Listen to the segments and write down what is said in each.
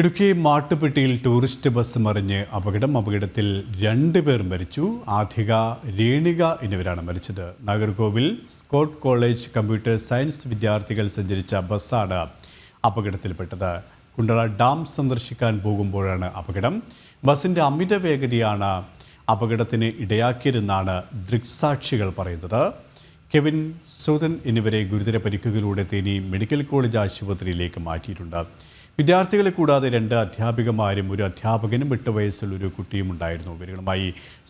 Idukki മാട്ടുപെട്ടിയിൽ tourist bus മറിഞ്ഞ് അപകടം. അപകടത്തിൽ രണ്ട് പേർ മരിച്ചു. ആധിക രേണിക എന്നിവരാണ് മരിച്ചത്. Nagercoil Scott college computer science വിദ്യാർത്ഥികൾ സഞ്ചരിച്ച ബസ്സാണ് അപകടത്തിൽപ്പെട്ടത്. കുണ്ടള ഡാം സന്ദർശിക്കാൻ പോകുമ്പോഴാണ് അപകടം. ബസിന്റെ അമിത വേഗതയാണ് അപകടത്തിന് ഇടയാക്കിയതെന്നാണ് ദൃക്സാക്ഷികൾ പറയുന്നത്. കെവിൻ സൂതൻ എന്നിവരെ ഗുരുതര പരിക്കുകളിലൂടെ തേനി മെഡിക്കൽ കോളേജ് ആശുപത്രിയിലേക്ക് മാറ്റിയിട്ടുണ്ട്. വിദ്യാർത്ഥികളെ കൂടാതെ രണ്ട് അധ്യാപികമാരും ഒരു അധ്യാപകനും എട്ട് വയസ്സുള്ള ഒരു കുട്ടിയും ഉണ്ടായിരുന്നു. ഇവരുമായി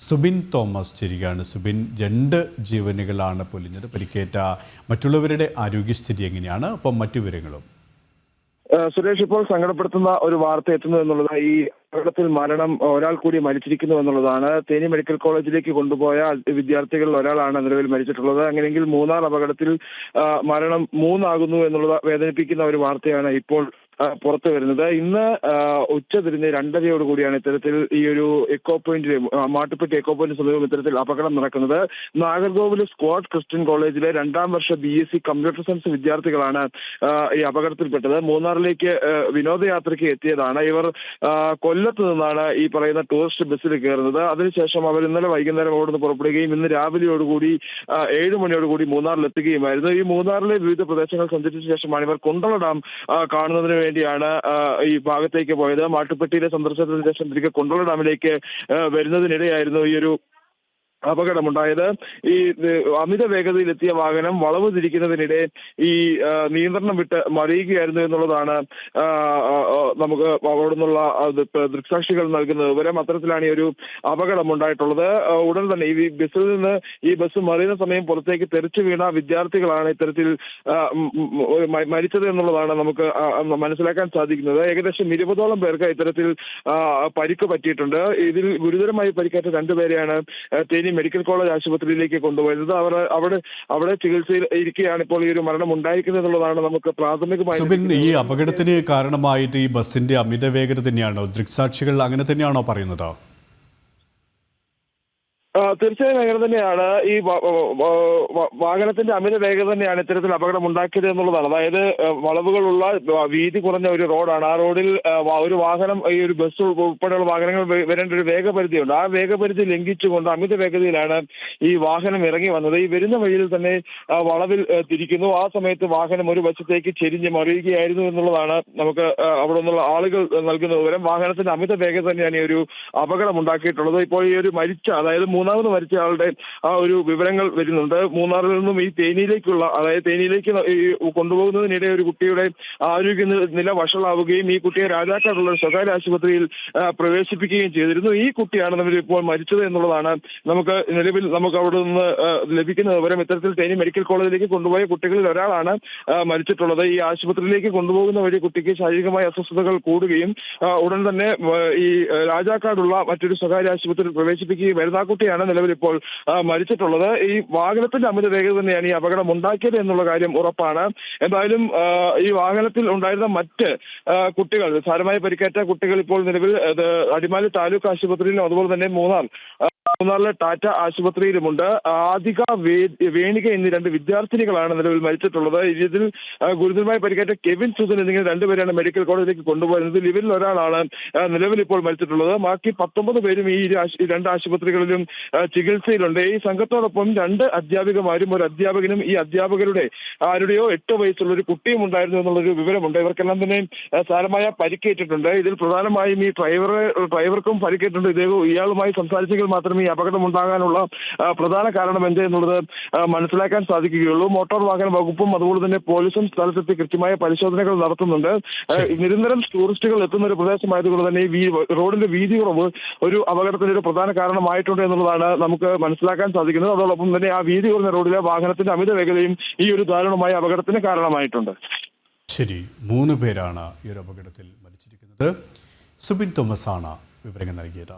സുബിൻ തോമസ് ചേരുകയാണ്. സുബിൻ രണ്ട് ജീവനുകളാണ് പൊലിഞ്ഞത്. പരിക്കേറ്റ മറ്റുള്ളവരുടെ ആരോഗ്യസ്ഥിതി എങ്ങനെയാണ്? ഒപ്പം മറ്റു വിവരങ്ങളും. സുരേഷ് ഇപ്പോൾ സങ്കടപ്പെടുത്തുന്ന ഒരു വാർത്ത എത്തുന്നു എന്നുള്ളത് ഈ അപകടത്തിൽ മരണം ഒരാൾ കൂടി മരിച്ചിരിക്കുന്നു എന്നുള്ളതാണ്. തേനി മെഡിക്കൽ കോളേജിലേക്ക് കൊണ്ടുപോയ വിദ്യാർത്ഥികളിൽ ഒരാളാണ് നിലവിൽ മരിച്ചിട്ടുള്ളത്. അങ്ങനെയെങ്കിൽ മൂന്നാർ അപകടത്തിൽ മരണം മൂന്നാകുന്നു എന്നുള്ളത് വേദനിപ്പിക്കുന്ന ഒരു വാർത്തയാണ് ഇപ്പോൾ പുറത്തു വരുന്നത്. ഇന്ന് ഉച്ചതിരിഞ്ഞ് ഉച്ച തിരിഞ്ഞ് രണ്ടരയോട് കൂടിയാണ് ഇത്തരത്തിൽ ഈ ഒരു echo point Mattupetty echo point സമീപം ഇത്തരത്തിൽ അപകടം നടക്കുന്നത്. നാഗർകോവിൽ സ്ക്വാഡ് ക്രിസ്ത്യൻ കോളേജിലെ രണ്ടാം വർഷ B S C computer science വിദ്യാർത്ഥികളാണ് ഈ അപകടത്തിൽപ്പെട്ടത്. മൂന്നാറിലേക്ക് വിനോദയാത്രയ്ക്ക് എത്തിയതാണ്. ഇവർ കൊല്ലത്ത് നിന്നാണ് ഈ പറയുന്ന ടൂറിസ്റ്റ് ബസ്സിൽ കയറുന്നത്. അതിനുശേഷം അവർ ഇന്നലെ വൈകുന്നേരം അവിടെ നിന്ന് പുറപ്പെടുകയും ഇന്ന് രാവിലെയോടുകൂടി ഏഴ് മണിയോടുകൂടി മൂന്നാറിൽ എത്തുകയുമായിരുന്നു ഈ മൂന്നാറിലെ വിവിധ പ്രദേശങ്ങൾ സഞ്ചരിച്ച ശേഷമാണ് ഇവർ കുണ്ടള ഡാം കാണുന്നതിന് വേണ്ടിയാണ് ഈ ഭാഗത്തേക്ക് പോയത്. മാട്ടുപ്പെട്ടിയിലെ സന്ദർശനത്തിന് ശേഷം തിരികെ കൊണ്ടോള ഡാമിലേക്ക് വരുന്നതിനിടെയായിരുന്നു ഈ ഒരു അപകടമുണ്ടായത്. ഈ അമിത വേഗതയിൽ എത്തിയ വാഹനം വളവ് തിരിക്കുന്നതിനിടെ ഈ നിയന്ത്രണം വിട്ട് മറിയുകയായിരുന്നു എന്നുള്ളതാണ് നമുക്ക് അവിടെ നിന്നുള്ള ദൃക്സാക്ഷികൾ നൽകുന്ന വിവരം അത്തരത്തിലാണ് ഈ ഒരു അപകടം ഉണ്ടായിട്ടുള്ളത്. ഉടൻ തന്നെ ഈ ബസ്സിൽ നിന്ന് ഈ ബസ് മറിയുന്ന സമയം പുറത്തേക്ക് തെറിച്ചു വീണ വിദ്യാർത്ഥികളാണ് ഇത്തരത്തിൽ മരിച്ചത് എന്നുള്ളതാണ് നമുക്ക് മനസ്സിലാക്കാൻ സാധിക്കുന്നത്. ഏകദേശം ഇരുപതോളം പേർക്ക് ഇത്തരത്തിൽ പരിക്ക് പറ്റിയിട്ടുണ്ട്. ഇതിൽ ഗുരുതരമായി പരിക്കേറ്റ രണ്ടുപേരെയാണ് തേനി മെഡിക്കൽ കോളേജ് ആശുപത്രിയിലേക്ക് കൊണ്ടുപോയത് അവർ അവിടെ അവിടെ ചികിത്സയിൽ ഇരിക്കുകയാണ് ഇപ്പോൾ ഈ ഒരു മരണം ഉണ്ടായിരിക്കുന്നത് എന്നുള്ളതാണ് നമുക്ക് പ്രാഥമികമായി ഈ അപകടത്തിന് കാരണമായിട്ട് ഈ ബസിന്റെ അമിത വേഗത തന്നെയാണോ? ദൃക്സാക്ഷികൾ അങ്ങനെ തന്നെയാണോ പറയുന്നത്? തീർച്ചയായും അങ്ങനെ തന്നെയാണ്. ഈ വാഹനത്തിന്റെ അമിത വേഗത തന്നെയാണ് ഇത്തരത്തിൽ അപകടം ഉണ്ടാക്കിയത് എന്നുള്ളതാണ്. അതായത് വളവുകളുള്ള വീതി കുറഞ്ഞ ഒരു റോഡാണ്. ആ റോഡിൽ ഒരു വാഹനം ഈ ഒരു ബസ് ഉൾപ്പെടെയുള്ള വാഹനങ്ങൾ വരേണ്ട ഒരു വേഗപരിധിയുണ്ട്. ആ വേഗപരിധി ലംഘിച്ചുകൊണ്ട് അമിത വേഗതയിലാണ് ഈ വാഹനം ഇറങ്ങി വന്നത്. ഈ വരുന്ന വഴിയിൽ തന്നെ വളവിൽ തിരിക്കുന്നു. ആ സമയത്ത് വാഹനം ഒരു വശത്തേക്ക് ചെരിഞ്ഞ് മറിയുകയായിരുന്നു എന്നുള്ളതാണ് നമുക്ക് അവിടെ നിന്നുള്ള ആളുകൾ നൽകുന്ന വിവരം. വാഹനത്തിന്റെ അമിത വേഗത തന്നെയാണ് ഈ ഒരു അപകടം ഉണ്ടാക്കിയിട്ടുള്ളത്. ഇപ്പോൾ ഈ ഒരു മരിച്ച അതായത് മൂന്നാമത് മരിച്ച ആളുടെ ആ ഒരു വിവരങ്ങൾ വരുന്നുണ്ട്. മൂന്നാറിൽ നിന്നും ഈ തേനിയിലേക്കുള്ള അതായത് തേനിയിലേക്ക് കൊണ്ടുപോകുന്നതിനിടെ ഒരു കുട്ടിയുടെ ആരോഗ്യ നില വഷളാവുകയും ഈ കുട്ടിയെ രാജാക്കാടുള്ള സ്വകാര്യ ആശുപത്രിയിൽ പ്രവേശിപ്പിക്കുകയും ചെയ്തിരുന്നു. ഈ കുട്ടിയാണ് നമ്മൾ ഇപ്പോൾ മരിച്ചത് എന്നുള്ളതാണ് നമുക്ക് നിലവിൽ നമുക്ക് അവിടെ നിന്ന് ലഭിക്കുന്ന വിവരം. ഇത്തരത്തിൽ തേനി മെഡിക്കൽ കോളേജിലേക്ക് കൊണ്ടുപോയ കുട്ടികളിൽ ഒരാളാണ് മരിച്ചിട്ടുള്ളത്. ഈ ആശുപത്രിയിലേക്ക് കൊണ്ടുപോകുന്ന വഴി കുട്ടിക്ക് ശാരീരികമായ അസ്വസ്ഥതകൾ കൂടുകയും ഉടൻ തന്നെ ഈ രാജാക്കാടുള്ള മറ്റൊരു സ്വകാര്യ ആശുപത്രിയിൽ പ്രവേശിപ്പിക്കുകയും വരുന്ന ആ കുട്ടിയാണ് നിലവിൽ ഇപ്പോൾ മരിച്ചിട്ടുള്ളത്. ഈ വാഹനത്തിന്റെ അമിത വേഗത തന്നെയാണ് ഈ അപകടം ഉണ്ടാക്കിയത് എന്നുള്ള കാര്യം ഉറപ്പാണ്. എന്തായാലും ഈ വാഹനത്തിൽ ഉണ്ടായിരുന്ന മറ്റ് കുട്ടികൾ സാരമായി പരിക്കേറ്റ കുട്ടികൾ ഇപ്പോൾ നിലവിൽ അടിമാലി താലൂക്ക് ആശുപത്രിയിലും അതുപോലെ തന്നെ മൂന്നാർ മൂന്നാറിലെ ടാറ്റ ആശുപത്രിയിലുമുണ്ട്. ആദിക വേ- വേണിക എന്നീ രണ്ട് വിദ്യാർത്ഥിനികളാണ് നിലവിൽ മരിച്ചിട്ടുള്ളത്. ഇതിൽ ഗുരുതരമായി പരിക്കേറ്റ കെവിൻ സുധൻ എന്നിങ്ങനെ രണ്ടുപേരാണ് മെഡിക്കൽ കോളേജിലേക്ക് കൊണ്ടുപോയത്. ഇവരിൽ ഒരാളാണ് നിലവിൽ ഇപ്പോൾ മരിച്ചിട്ടുള്ളത്. ബാക്കി പത്തൊമ്പത് പേരും ഈ രണ്ട് ആശുപത്രികളിലും ചികിത്സയിലുണ്ട്. ഈ സംഘത്തോടൊപ്പം രണ്ട് അധ്യാപികമാരും ഒരു അധ്യാപകനും ഈ അധ്യാപകരുടെ ആരുടെയോ എട്ട് വയസ്സുള്ള ഒരു കുട്ടിയും ഉണ്ടായിരുന്നു എന്നുള്ളൊരു വിവരമുണ്ട്. ഇവർക്കെല്ലാം തന്നെ സാരമായ പരിക്കേറ്റിട്ടുണ്ട്. ഇതിൽ പ്രധാനമായും ഈ ഡ്രൈവർ ഡ്രൈവർക്കും പരിക്കേറ്റിട്ടുണ്ട്. ഇദ്ദേഹം ഇയാളുമായി സംസാരിച്ചെങ്കിൽ മാത്രമേ ഈ അപകടം ഉണ്ടാകാനുള്ള പ്രധാന കാരണം എന്ത് എന്നുള്ളത് മനസ്സിലാക്കാൻ സാധിക്കുകയുള്ളൂ. മോട്ടോർ വാഹന വകുപ്പും അതുപോലെ തന്നെ പോലീസും സ്ഥലത്തെത്തി കൃത്യമായ പരിശോധനകൾ നടത്തുന്നുണ്ട്. നിരന്തരം ടൂറിസ്റ്റുകൾ എത്തുന്ന ഒരു പ്രദേശമായതുകൊണ്ട് തന്നെ ഈ റോഡിന്റെ വീതി കുറവ് ഒരു അപകടത്തിന്റെ ഒരു പ്രധാന കാരണമായിട്ടുണ്ട് എന്നുള്ളതാണ് നമുക്ക് മനസ്സിലാക്കാൻ സാധിക്കുന്നത്. അതോടൊപ്പം തന്നെ ആ വീതി കുറഞ്ഞ റോഡിലെ വാഹനത്തിന്റെ അമിത വേഗതയും ഈ ഒരു ദാരുണമായ അപകടത്തിന് കാരണമായിട്ടുണ്ട്. ശരി. മൂന്ന് പേരാണ് ഈ ഒരു അപകടത്തിൽ മരിച്ചിരിക്കുന്നത്. സുബിൻ തോമസ് ആണ് വിവരങ്ങൾ നൽകിയത്.